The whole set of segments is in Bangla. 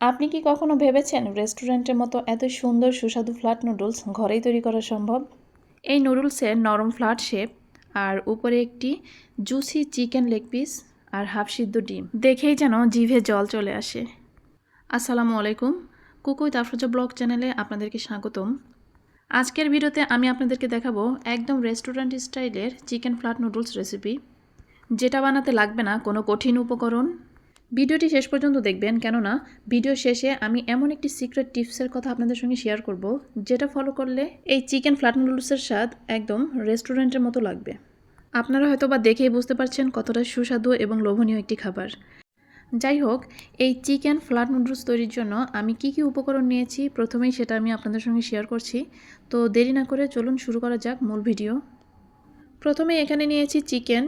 আপনি কি কখনো ভেবেছেন রেস্টুরেন্টের মতো এত সুন্দর সুস্বাদু ফ্ল্যাট নুডলস ঘরেই তৈরি করা সম্ভব? এই নুডলসের নরম ফ্ল্যাট শেপ আর উপরে একটি জুসি চিকেন লেগ পিস আর হাফ সিদ্ধ ডিম। দেখেই যেন জিভে জল চলে আসে। আসসালামু আলাইকুম। কুকুই তাফরজা ব্লগ চ্যানেলে আপনাদেরকে স্বাগতম। আজকের ভিডিওতে আমি আপনাদেরকে দেখাবো একদম রেস্টুরেন্ট স্টাইলের চিকেন ফ্ল্যাট নুডলস রেসিপি। যেটা বানাতে লাগবে না কোনো কঠিন উপকরণ ভিডিওটি শেষ পর্যন্ত দেখবেন, কেননা ভিডিও শেষে আমি এমন একটি সিক্রেট টিপসের কথা আপনাদের সঙ্গে শেয়ার করব, যেটা ফলো করলে এই চিকেন ফ্ল্যাট নুডলসের স্বাদ একদম রেস্টুরেন্টের মতো লাগবে। আপনারা হয়তো বা দেখেই বুঝতে পারছেন কতটা সুস্বাদু এবং লোভনীয় একটি খাবার। যাই হোক, এই চিকেন ফ্ল্যাট নুডলস তৈরির জন্য আমি কি কি উপকরণ নিয়েছি, প্রথমেই সেটা আমি আপনাদের সঙ্গে শেয়ার করছি। তো দেরি না করে চলুন শুরু করা যাক মূল ভিডিও। প্রথমে এখানে নিয়েছি চিকেন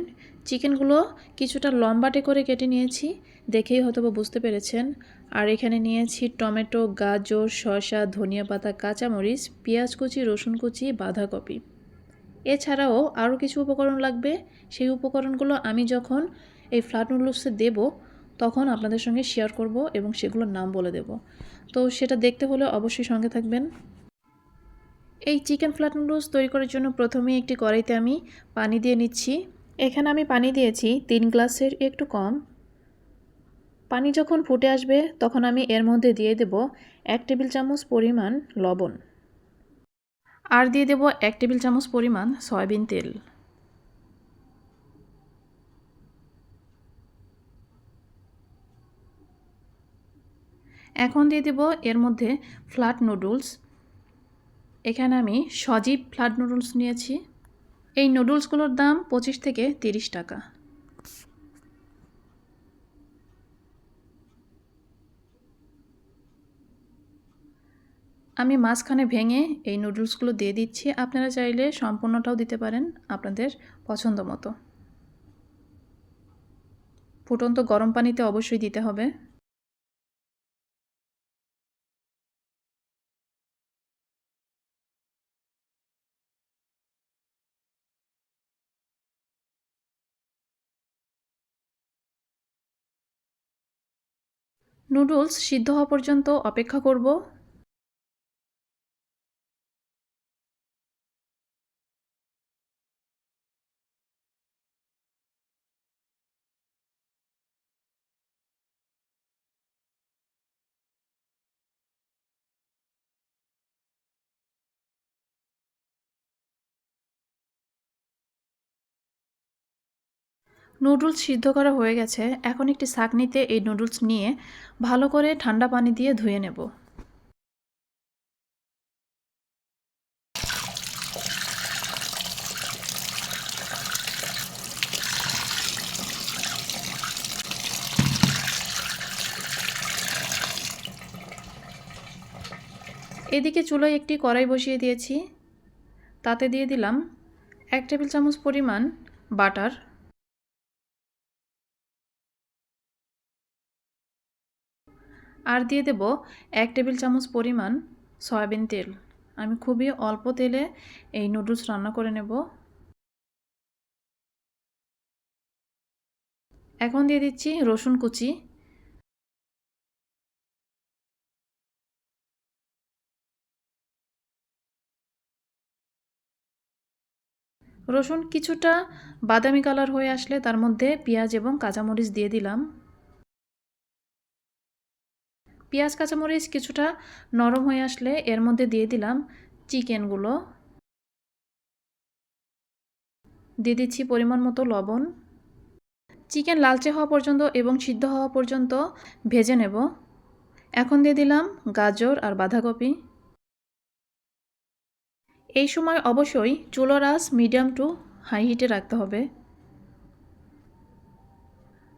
চিকেনগুলো কিছুটা লম্বাটে করে কেটে নিয়েছি। দেখেই হয়তো বুঝতে পেরেছেন। আর এখানে নিয়েছি টমেটো, গাজর, শসা, ধনিয়া পাতা, কাঁচামরিচ, পেঁয়াজ কুচি, রসুন কুচি, বাঁধাকপি। এছাড়াও আরও কিছু উপকরণ লাগবে। সেই উপকরণগুলো আমি যখন এই ফ্ল্যাট নুডলসে দেব, তখন আপনাদের সঙ্গে শেয়ার করব এবং সেগুলোর নাম বলে দেব। তো সেটা দেখতে হলে অবশ্যই সঙ্গে থাকবেন। এই চিকেন ফ্ল্যাট নুডলস তৈরি করার জন্য প্রথমেই একটি কড়াইতে আমি পানি দিয়ে নিচ্ছি। এখানে আমি পানি দিয়েছি তিন গ্লাসের একটু কম। পানি যখন ফুটে আসবে, তখন আমি এর মধ্যে দিয়ে দেব এক টেবিল চামচ পরিমাণ লবণ। আর দিয়ে দেব এক টেবিল চামচ পরিমাণ সয়াবিন তেল। এখন দিয়ে দেব এর মধ্যে ফ্ল্যাট নুডলস এখানে আমি সজীব ফ্ল্যাট নুডলস নিয়েছি। এই নুডলসগুলোর দাম পঁচিশ থেকে তিরিশ টাকা। আমি মাঝখানে ভেঙে এই নুডলসগুলো দিয়ে দিচ্ছি। আপনারা চাইলে সম্পূর্ণটাও দিতে পারেন আপনাদের পছন্দ মতো। ফুটন্ত গরম পানিতে অবশ্যই দিতে হবে। নুডলস সিদ্ধ হওয়া পর্যন্ত অপেক্ষা করব। নুডলস সিদ্ধ করা হয়ে গেছে। এখন একটি ছাঁকনিতে এই নুডলস নিয়ে ভালো করে ঠান্ডা পানি দিয়ে ধুয়ে নেব। এদিকে চুলোয় একটি কড়াই বসিয়ে দিয়েছি। তাতে দিয়ে দিলাম এক টেবিল চামচ পরিমাণ বাটার। আর দিয়ে দেব এক টেবিল চামচ পরিমাণ সয়াবিন তেল। আমি খুবই অল্প তেলে এই নুডলস রান্না করে নেব। এখন দিয়ে দিচ্ছি রসুন কুচি। রসুন কিছুটা বাদামি কালার হয়ে আসলে তার মধ্যে পেঁয়াজ এবং কাঁচামরিচ দিয়ে দিলাম। পেঁয়াজ কাঁচামরিচ কিছুটা নরম হয়ে আসলে এর মধ্যে দিয়ে দিলাম চিকেনগুলো। দিয়ে দিচ্ছি পরিমাণ মতো লবণ। চিকেন লালচে হওয়া পর্যন্ত এবং সিদ্ধ হওয়া পর্যন্ত ভেজে নেব। এখন দিয়ে দিলাম গাজর আর বাঁধাকপি। এই সময় অবশ্যই চুলো রাস মিডিয়াম টু হাই হিটে রাখতে হবে।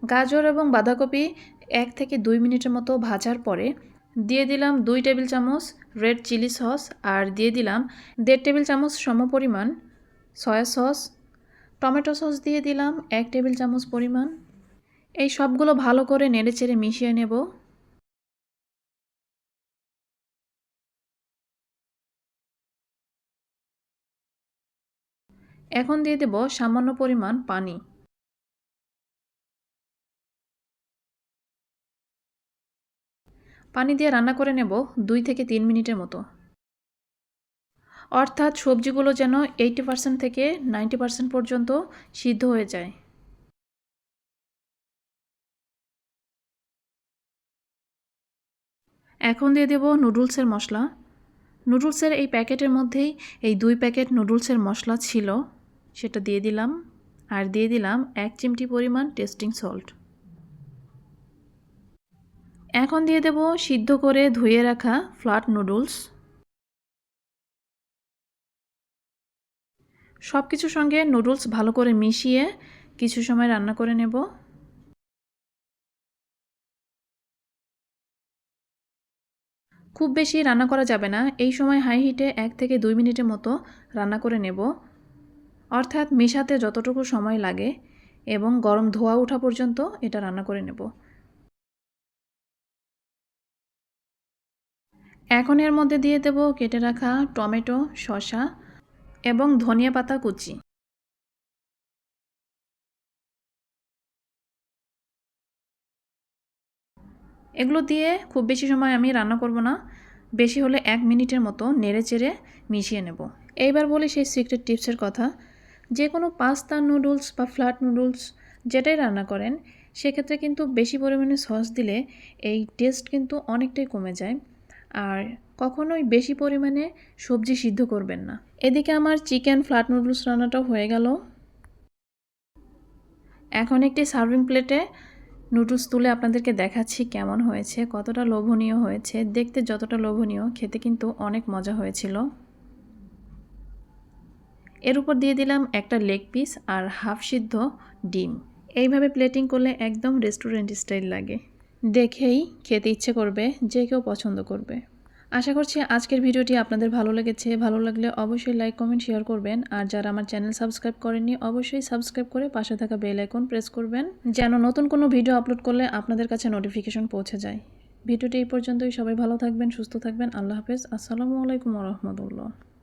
গাজর এবং বাঁধাকপি এক থেকে দুই মিনিটের মতো ভাজার পরে দিয়ে দিলাম দুই টেবিল চামচ রেড চিলি সস আর দিয়ে দিলাম দেড় টেবিল চামচ সমপরিমাণ সয়া সস, টমেটো সস দিয়ে দিলাম এক টেবিল চামচ পরিমাণ। এই সবগুলো ভালো করে নেড়েচেড়ে মিশিয়ে নেব। এখন দিয়ে দেব সামান্য পরিমাণ পানি। পানি দিয়ে রান্না করে নেব দুই থেকে তিন মিনিটের মতো। অর্থাৎ সবজিগুলো যেন এইটি পার্সেন্ট থেকে নাইনটি পার্সেন্ট পর্যন্ত সিদ্ধ হয়ে যায়। এখন দিয়ে দেব নুডলসের মশলা। নুডলসের এই প্যাকেটের মধ্যেই এই দুই প্যাকেট নুডলসের মশলা ছিল, সেটা দিয়ে দিলাম। আর দিয়ে দিলাম এক চিমটি পরিমাণ টেস্টিং সল্ট। এখন দিয়ে দেব সিদ্ধ করে ধুয়ে রাখা ফ্ল্যাট নুডলস সব কিছুর সঙ্গে নুডলস ভালো করে মিশিয়ে কিছু সময় রান্না করে নেব। খুব বেশি রান্না করা যাবে না, এই সময় হাই হিটে এক থেকে দুই মিনিটের মতো রান্না করে নেব। অর্থাৎ মেশাতে যতটুকু সময় লাগে এবং গরম ধোয়া ওঠা পর্যন্ত এটা রান্না করে নেব। এখন এর মধ্যে দিয়ে দেব কেটে রাখা টমেটো, শসা এবং ধনিয়া পাতা কুচি। এগুলো দিয়ে খুব বেশি সময় আমি রান্না করব না। বেশি হলে এক মিনিটের মতো নেড়ে চেড়ে মিশিয়ে নেব। এইবার বলি সেই সিক্রেট টিপসের কথা। যে কোনো পাস্তা নুডলস বা ফ্ল্যাট নুডলস যেটাই রান্না করেন, সেক্ষেত্রে কিন্তু বেশি পরিমাণে সস দিলে এই টেস্ট কিন্তু অনেকটাই কমে যায়। আর কখনোই বেশি পরিমাণে সবজি সিদ্ধ করবেন না। এদিকে আমার চিকেন ফ্ল্যাট নুডলস রান্নাটাও হয়ে গেল। এখন একটি সার্ভিং প্লেটে নুডলস তুলে আপনাদেরকে দেখাচ্ছি কেমন হয়েছে, কতটা লোভনীয় হয়েছে। দেখতে যতটা লোভনীয়, খেতে কিন্তু অনেক মজা হয়েছিল। এর উপর দিয়ে দিলাম একটা লেগ পিস আর হাফ সিদ্ধ ডিম। এইভাবে প্লেটিং করলে একদম রেস্টুরেন্ট স্টাইল লাগে। দেখেই খেতে ইচ্ছে করবে, যে কেউ পছন্দ করবে। আশা করছি আজকের ভিডিওটি আপনাদের ভালো লেগেছে। ভালো লাগলে অবশ্যই লাইক কমেন্ট শেয়ার করবেন। আর যারা আমার চ্যানেল সাবস্ক্রাইব করেননি, অবশ্যই সাবস্ক্রাইব করে পাশে থাকা বেল আইকন প্রেস করবেন, যেন নতুন কোনো ভিডিও আপলোড করলে আপনাদের কাছে নোটিফিকেশন পৌঁছে যায়। ভিডিওটি এই পর্যন্তই। সবাই ভালো থাকবেন, সুস্থ থাকবেন। আল্লাহ হাফেজ। আসসালামু আলাইকুম রহমতুল্লাহ।